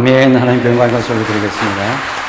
아멘 하나님 영광과 소리 드리겠습니다.